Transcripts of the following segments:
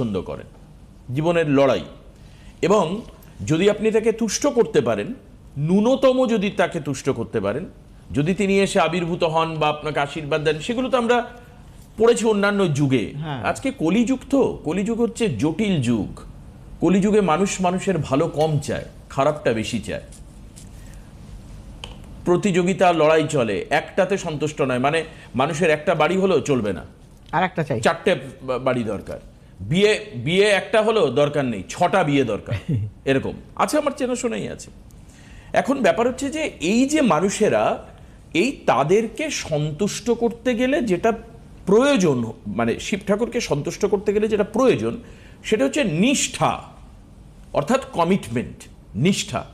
পছন্দ করেন। জীবনের লড়াই। এবং যদি আপনি তাকে তুষ্ট করতে পারেন ন্যূনতম যদি তাকে তুষ্ট করতে পারেন যদি তিনি এসে আবির্ভূত হন বা আপনাকে আশীর্বাদ দেন সেগুলো তো আমরা পড়েছি অন্যান্য যুগে। হ্যাঁ। আজকে কলিযুগ তো। কলিযুগ হচ্ছে জটিল যুগ। কলিযুগে মানুষ মানুষের ভালো কম চায় খারাপটা বেশি চায়। প্রতিযোগিতা লড়াই চলে। একটাতে সন্তুষ্ট নয়। মানে মানুষের একটা বাড়ি হলেও চলবে না। আর একটা চাই। চারটে বাড়ি দরকার। বিয়ে বিয়ে একটা হলো দরকার নেই ছটা বিয়ে দরকার এরকম। আছে আমার চেনাশোনাই আছে। এখন ব্যাপার হচ্ছে যে এই যে মানুষেরা এই তাদেরকে সন্তুষ্ট করতে গেলে যেটা প্রয়োজন মানে শিব ঠাকুরকে সন্তুষ্ট করতে গেলে যেটা প্রয়োজন সেটা হচ্ছে নিষ্ঠা অর্থাৎ কমিটমেন্ট নিষ্ঠা।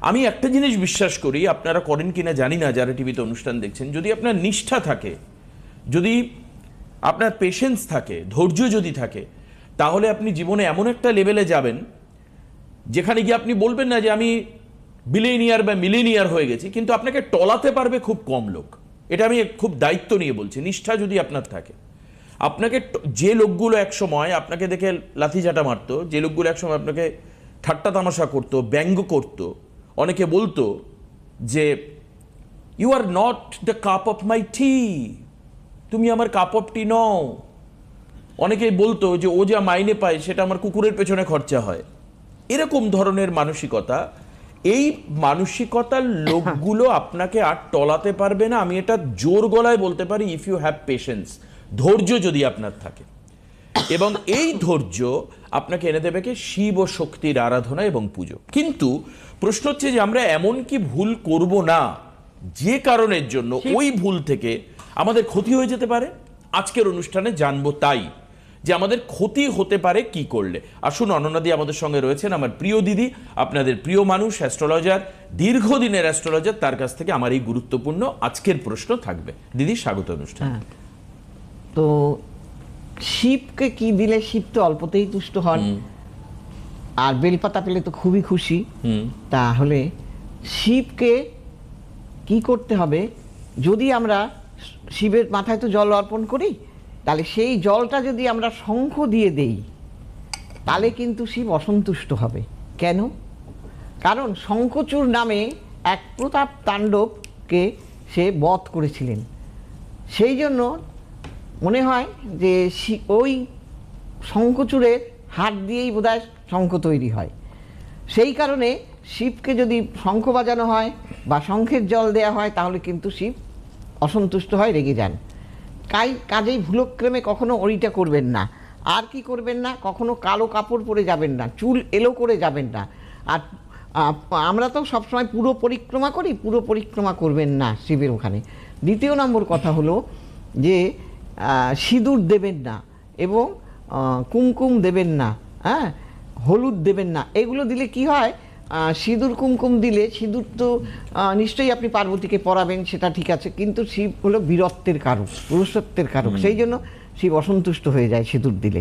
আমি একটা জিনিস বিশ্বাস করি আপনারা করেন কিনা জানি না যারা টিভিতে অনুষ্ঠান দেখছেন যদি আপনার নিষ্ঠা থাকে যদি আপনার পেশেন্স থাকে, ধৈর্য যদি থাকে, তাহলে আপনি জীবনে এমন একটা লেভেলে যাবেন, যেখানে গিয়ে আপনি বলবেন না যে আমি বিলেনিয়ার বা মিলেনিয়ার হয়ে গেছি, কিন্তু আপনাকে টলাতে পারবে খুব কম লোক। এটা আমি খুব দায়িত্ব নিয়ে বলছি, নিষ্ঠা যদি আপনার থাকে। আপনাকে যে লোকগুলো এক সময় আপনাকে দেখে লাথিচাটা মারতো, যে লোকগুলো এক সময় আপনাকে ঠাট্টা তামাশা করতো, ব্যঙ্গ করত, অনেকে বলতো যে you are not the cup of my tea তুমি আমার কাপ অফ টি নও। অনেকেই বলতো যে ও যা মাইনে পায় সেটা আমার কুকুরের পেছনে খরচা হয়। এরকম ধরনের মানসিকতা এই মানসিকতার লোকগুলো আপনাকে আর টলাতে পারবে না। আমি এটা জোর গলায় বলতে পারি ইফ ইউ হ্যাভ পেশেন্স ধৈর্য যদি আপনার থাকে। এবং এই ধৈর্য আপনাকে এনে দেবে কি? শিব ও শক্তির আরাধনা এবং পুজো। কিন্তু প্রশ্ন হচ্ছে যে আমরা এমন কি ভুল করব না? যে কারণের জন্য ওই ভুল থেকে আমাদের ক্ষতি হয়ে যেতে পারে আজকের অনুষ্ঠানে জানব তাই যে আমাদের ক্ষতি হতে পারে কি করলে। আসুন অনন্যাদি আমাদের সঙ্গে রয়েছেন আমার প্রিয় দিদি আপনাদের প্রিয় মানুষ অ্যাস্ট্রোলজার দীর্ঘদিনের অ্যাস্ট্রোলজার তার কাছ থেকে আমার এই গুরুত্বপূর্ণ আজকের প্রশ্ন থাকবে। দিদি স্বাগত অনুষ্ঠান। হ্যাঁ তো শিবকে কি দিলে? শিব তো অল্পতেই তুষ্ট হন। আর বেলপাতা পেলে তো খুবই খুশি। হুম। তাহলে শিবকে কি করতে হবে? যদি আমরা শিবের মাথায় তো জল অর্পণ করি, তাহলে সেই জলটা যদি আমরা শঙ্খ দিয়ে দেই, তাহলে কিন্তু শিব অসন্তুষ্ট হবে। কেন? কারণ শঙ্খচূড় নামে এক প্রতাপ তাণ্ডবকে সে বধ করেছিলেন। সেই জন্য মনে হয় যে ওই শঙ্খচূড়ের হাত দিয়েই বোধহয় শঙ্খ তৈরি হয়। সেই কারণে শিবকে যদি শঙ্খ বাজানো হয় বা শঙ্খের জল দেয়া হয়, তাহলে কিন্তু শিব অসন্তুষ্ট হয়, রেগে যান। কাই, কাজেই ভুলক্রমে কখনো ওইটা করবেন না। আর কি করবেন না, কখনো কালো কাপড় পরে যাবেন না, চুল এলো করে যাবেন না। আর আমরা তো সবসময় পুরো পরিক্রমা করি, পুরো পরিক্রমা করবেন না শিবের ওখানে। দ্বিতীয় নম্বর কথা হলো যে সিঁদুর দেবেন না এবং কুমকুম দেবেন না হ্যাঁ? হলুদ দেবেন না। এগুলো দিলে কি হয়? সিঁদুর কুমকুম দিলে সিঁদুর তো নিশ্চয়ই আপনি পার্বতীকে পরাবেন সেটা ঠিক আছে কিন্তু শিব হলো বীরত্বের কারক পুরুষত্বের কারক সেই জন্য শিব অসন্তুষ্ট হয়ে যায় সিঁদুর দিলে।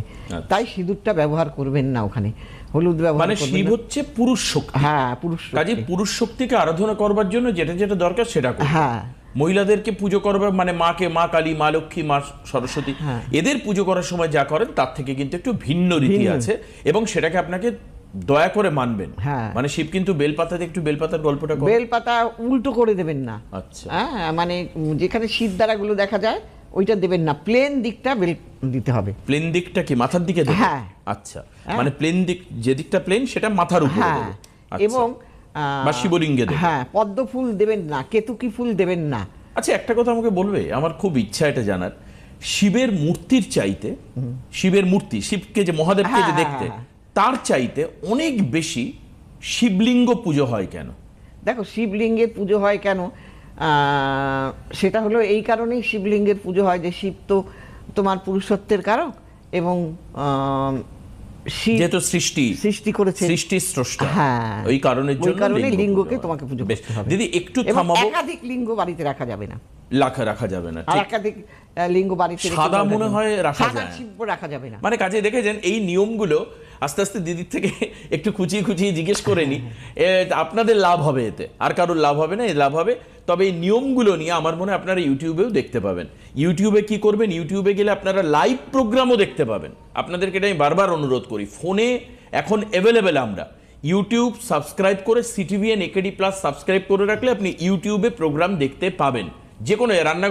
তাই সিঁদুরটা ব্যবহার করবেন না ওখানে হলুদ ব্যবহার মানে শিব হচ্ছে পুরুষ শক্তি। হ্যাঁ পুরুষ কাজে পুরুষ শক্তিকে আরাধনা করবার জন্য যেটা যেটা দরকার সেটা হ্যাঁ। মহিলাদেরকে পুজো করবার মানে মাকে মা কালী মা লক্ষ্মী মা সরস্বতী হ্যাঁ। এদের পুজো করার সময় যা করেন তার থেকে কিন্তু একটু ভিন্ন রীতি আছে এবং সেটাকে আপনাকে দয়া করে মানবেন। হ্যাঁ। মানে শিব কিন্তু বেলপাতাতে একটু বেলপাতার গল্পটা বেলপাতা উল্টো করে দেবেন না। আচ্ছা। হ্যাঁ মানে যেখানে শীত দ্বারাগুলো দেখা যায় ওইটা দেবেন না। প্লেন দিকটা বেল দিতে হবে। প্লেন দিকটা কি? মাথার দিকে হ্যাঁ। আচ্ছা। মানে প্লেন দিক যে দিকটা প্লেন সেটা মাথার উপরে হ্যাঁ। আচ্ছা। এবং বা শিবলিঙ্গে। হ্যাঁ পদ্ম ফুল দেবেন না কেতুকি ফুল দেবেন না। আচ্ছা একটা কথা আমাকে বলবে? আমার খুব ইচ্ছা এটা জানার। শিবের মূর্তির চাইতে শিবের মূর্তি শিবকে যে মহাদেবকে যে হ্যাঁ, দেখতে হ্যাঁ, তার চাইতে অনেক বেশি শিবলিঙ্গ পুজো হয় কেন? দেখো শিবলিঙ্গের পুজো হয় কেন? সেটা হলো এই কারণেই শিবলিঙ্গের পুজো হয় যে শিব তো তোমার পুরুষত্বের কারক এবং যেহেতু সৃষ্টি সৃষ্টি করেছে সৃষ্টি স্রষ্টা। হ্যাঁ ওই কারণের জন্য কারণে লিঙ্গকে তোমাকে পুজো বেশ, করতে হবে। দিদি একটু থামাবো। একাধিক লিঙ্গ বাড়িতে রাখা যাবে না। লাখা রাখা যাবে না একাধিক লিঙ্গ বাড়িতে সাদা মনে হয় রাখা যায়। রাখা যাবে না। মানে কাজে দেখেছেন এই নিয়মগুলো আস্তে আস্তে দিদির থেকে একটু খুঁচিয়ে খুঁচিয়ে জিজ্ঞেস করে নি আপনাদের লাভ হবে এতে। আর কারোর লাভ হবে না এই লাভ হবে। তবে এই নিয়মগুলো নিয়ে আমার মনে হয় আপনারা ইউটিউবেও দেখতে পাবেন। ইউটিউবে কি করবেন? ইউটিউবে গেলে আপনারা লাইভ প্রোগ্রামও দেখতে পাবেন। আপনাদেরকে এটা আমি বারবার অনুরোধ করি, ফোনে এখন অ্যাভেলেবেল আমরা। ইউটিউব সাবস্ক্রাইব করে সিটিভিএন একেডি প্লাস সাবস্ক্রাইব করে রাখলে আপনি ইউটিউবে প্রোগ্রাম দেখতে পাবেন। যে কোনো রান্না